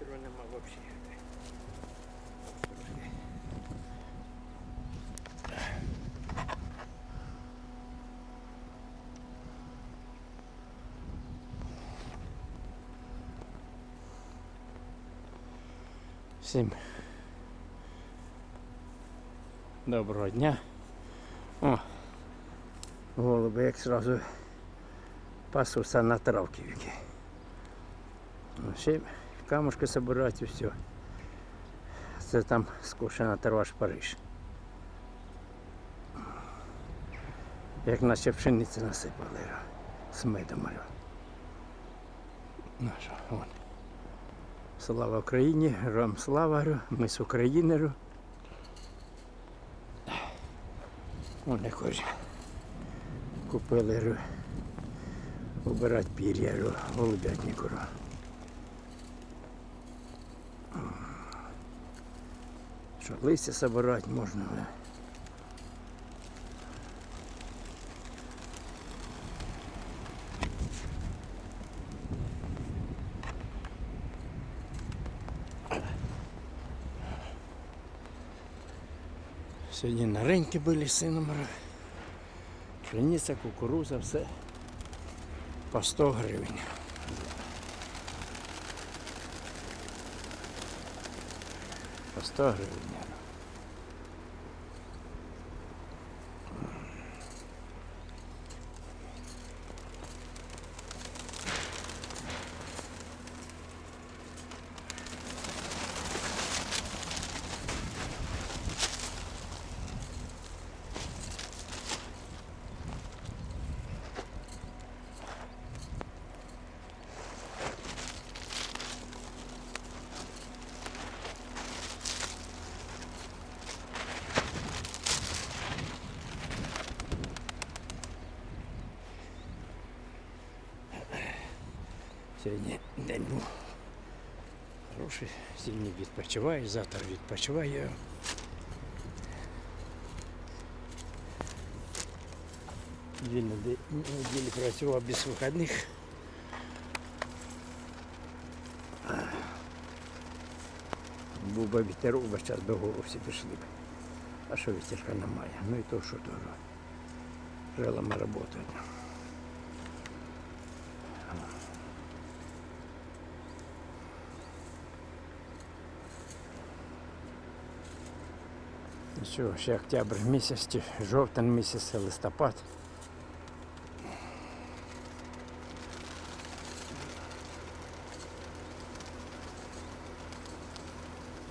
вітру нема взагалі. Всім доброго дня. О, голуби як сразу пасуться на травки які. Камушки собирати і все. Це там скошена аж Париж. Як наче пшениці насипали з медом. Ну вон. Слава Україні, героям слава, ми з України. Вон якось купили ро, убирати пір'я голубятнику. Що листя собирати можна. да. Сьогодні на ринки були сином. Пшениця, кукуруза, все по 100 гривень. По 100 гривень. Сьогодні день був хороший, сьогодні відпочиваю, завтра відпочиваю. Дві неділі працював без вихідних. Був би вітерок, бо зараз до гору всі пішли б. А що вітерка немає? Ну і то, що то. Желами працюють. Що, ще октябрь місяць, чи жовтень місяць, листопад.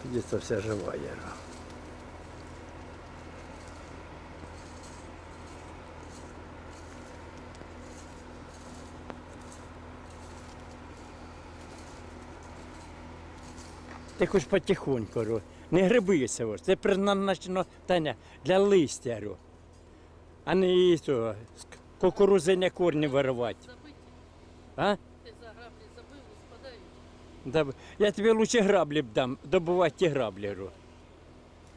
Птиця вся жива є. Ти хоч потихоньку, ро. не грибися, ось. це призначено Таня, для листя, ро. а не і того, кукурузиня корні виривати. А? Ти за граблі забив, спадають. Я тобі лучше граблі б дам, добувати ті граблі. ро.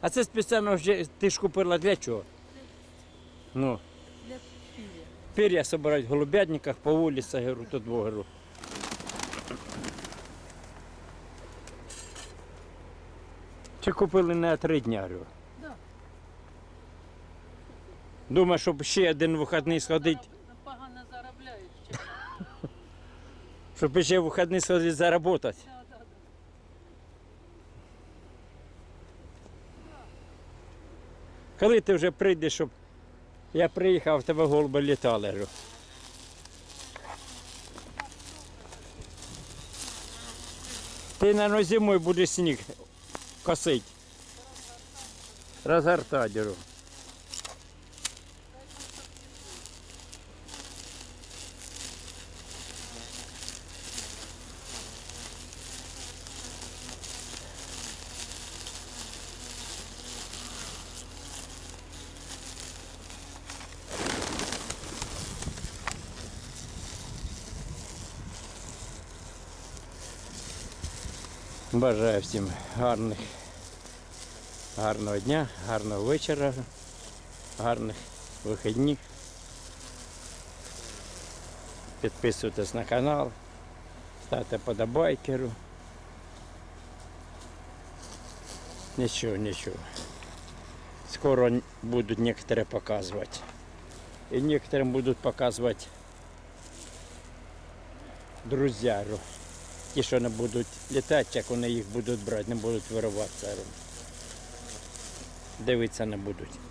А це спеціально вже ти ж купила для чого? Ну, Для пір'я. пір'я собирають в голубятниках по вулицях, говорю, тут говорю. Чи купили на три дня? Да. Думаю, щоб ще один вихідний сходити, Погано заробляють. щоб ще вихідний сходити заробити. Да, да, да. Коли ти вже прийдеш, щоб я приїхав, в тебе голуби літали. Ти на зимою будеш сніг косить. Розгортати. говорю. Бажаю всім гарних, гарного дня, гарного вечора, гарних вихідних. Підписуйтесь на канал, ставте подобайкеру. Нічого, нічого. Скоро будуть некоторые показувати. І некоторым будуть показувати друзяру. Ті, що не будуть літати, як вони їх будуть брати, не будуть вириватися. Дивитися не будуть.